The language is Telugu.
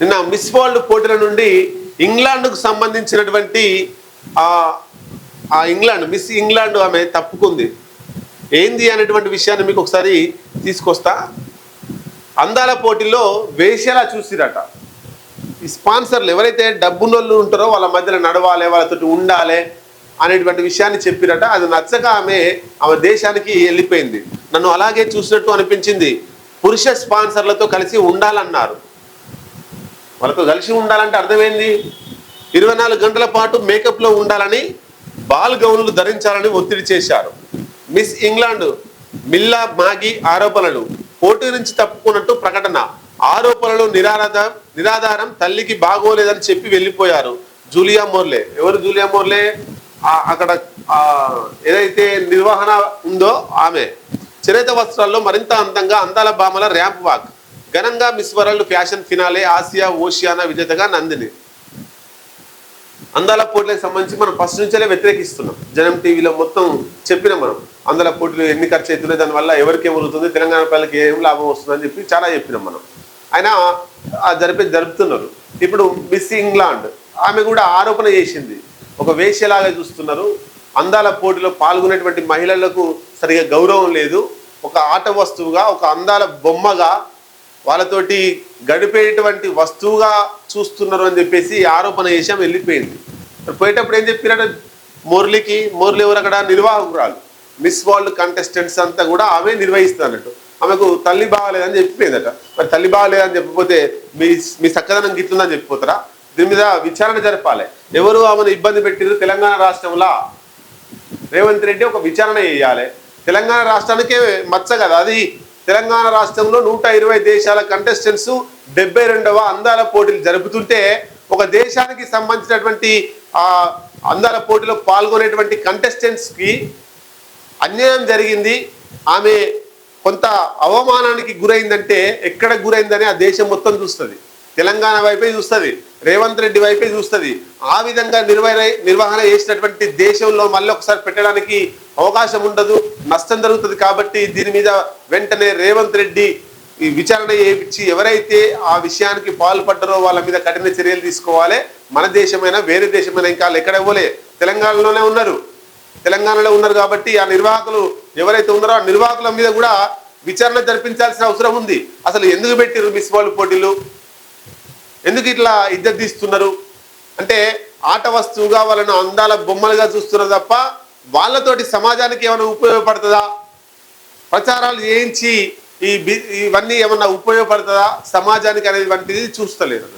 నిన్న మిస్ వరల్డ్ పోటీల నుండి ఇంగ్లాండ్కు సంబంధించినటువంటి ఆ ఇంగ్లాండ్ మిస్ ఇంగ్లాండ్ ఆమె తప్పుకుంది. ఏంది అనేటువంటి విషయాన్ని మీకు ఒకసారి తీసుకొస్తా. అందాల పోటీలో వేసేలా చూసిరట. ఈ స్పాన్సర్లు ఎవరైతే డబ్బునోళ్ళు ఉంటారో వాళ్ళ మధ్యలో నడవాలి వాళ్ళతో ఉండాలి అనేటువంటి విషయాన్ని చెప్పిరట. అది నచ్చక ఆమె ఆమె దేశానికి వెళ్ళిపోయింది. నన్ను అలాగే చూసినట్టు అనిపించింది. పురుష స్పాన్సర్లతో కలిసి ఉండాలన్నారు. వాళ్ళతో కలిసి ఉండాలంటే అర్థమైంది? ఇరవై నాలుగు గంటల పాటు మేకప్లో ఉండాలని బాల్ గౌన్లు ధరించాలని ఒత్తిడి చేశారు. మిస్ ఇంగ్లాండ్ మిల్లా మాగి ఆరోపణలు పోటీ నుంచి తప్పుకున్నట్టు ప్రకటన. ఆరోపణలు నిరాధారం నిరాధారం తల్లికి బాగోలేదని చెప్పి వెళ్ళిపోయారు జూలియా మోర్లే. ఎవరు జూలియా మోర్లే? అక్కడ ఏదైతే నిర్వహణ ఉందో ఆమె. చేనేత వస్త్రాల్లో మరింత అందంగా అందాల భామల ర్యాంప్ వాక్. ఘనంగా Miss World fashion finale Asia Oceania విజేతగా నందిని. అందాల పోటీలకు సంబంధించి మనం ఫస్ట్ నుంచే వ్యతిరేకిస్తున్నాం. జనం టీవీలో మొత్తం చెప్పినాం మనం. అందాల పోటీలు ఎన్ని ఖర్చు అవుతున్నాయి దానివల్ల ఎవరికి ఏమవుతుంది తెలంగాణ ప్రజలకు ఏం లాభం వస్తుందని చెప్పి చాలా చెప్పినాం మనం. అయినా ఆ జరిపే జరుపుతున్నారు. ఇప్పుడు మిస్ ఇంగ్లాండ్ ఆమె కూడా ఆరోపణ చేసింది. ఒక వేషలాగా చూస్తున్నారు. అందాల పోటీలో పాల్గొనేటువంటి మహిళలకు సరిగా గౌరవం లేదు. ఒక ఆట వస్తువుగా ఒక అందాల బొమ్మగా వాళ్ళతోటి గడిపేటువంటి వస్తువుగా చూస్తున్నారు అని చెప్పేసి ఆరోపణ చేసాం వెళ్ళిపోయింది. పోయేటప్పుడు ఏం చెప్పినట్టు మురళికి మురళి ఎవరు అక్కడ? నిర్వాహకురాలు. మిస్ వరల్డ్ కంటెస్టెంట్స్ అంతా కూడా ఆమె నిర్వహిస్తున్నట్టు ఆమెకు తల్లి బాగాలేదని చెప్పిపోయిందట. మరి తల్లి బాగాలేదని చెప్పిపోతే మీ మీ చక్కదనం గిట్లుందని చెప్పిపోతారా? దీని మీద విచారణ జరపాలి. ఎవరు ఆమెను ఇబ్బంది పెట్టారు తెలంగాణ రాష్ట్రంలో రేవంత్ రెడ్డి ఒక విచారణ చేయాలి. తెలంగాణ రాష్ట్రానికే మచ్చ కదా. అది తెలంగాణ రాష్ట్రంలో నూట ఇరవై దేశాల కంటెస్టెంట్స్ డెబ్బై రెండవ అందాల పోటీలు జరుపుతుంటే ఒక దేశానికి సంబంధించినటువంటి ఆ అందాల పోటీలో పాల్గొనేటువంటి కంటెస్టెంట్స్కి అన్యాయం జరిగింది. ఆమె కొంత అవమానానికి గురైందంటే ఎక్కడ గురైందని ఆ దేశం మొత్తం చూస్తుంది. తెలంగాణ వైపే చూస్తుంది. రేవంత్ రెడ్డి వైపే చూస్తుంది. ఆ విధంగా నిర్వహణ నిర్వహణ చేసినటువంటి దేశంలో మళ్ళీ ఒకసారి పెట్టడానికి అవకాశం ఉండదు. నష్టం జరుగుతుంది కాబట్టి దీని మీద వెంటనే రేవంత్ రెడ్డి ఈ విచారణ చేయించి ఎవరైతే ఆ విషయానికి పాల్పడ్డారో వాళ్ళ మీద కఠిన చర్యలు తీసుకోవాలి. మన దేశమైనా వేరే దేశమైనా ఇంకా ఎక్కడ ఇవ్వలే తెలంగాణలోనే ఉన్నారు. తెలంగాణలో ఉన్నారు కాబట్టి ఆ నిర్వాహకులు ఎవరైతే ఉన్నారో ఆ నిర్వాహకుల మీద కూడా విచారణ జరిపించాల్సిన అవసరం ఉంది. అసలు ఎందుకు పెట్టారు మిస్ వరల్డ్ పోటీలు? ఎందుకు ఇట్లా ఇద్దరు తీస్తున్నారు? అంటే ఆట వస్తువుగా వాళ్ళను అందాల బొమ్మలుగా చూస్తున్నారు తప్ప వాళ్ళతోటి సమాజానికి ఏమైనా ఉపయోగపడుతుందా? ప్రచారాలు చేయించి ఈ బి- ఇవన్నీ ఏమన్నా ఉపయోగపడుతుందా? సమాజానికి అనేది వంటిది చూస్తలేదు.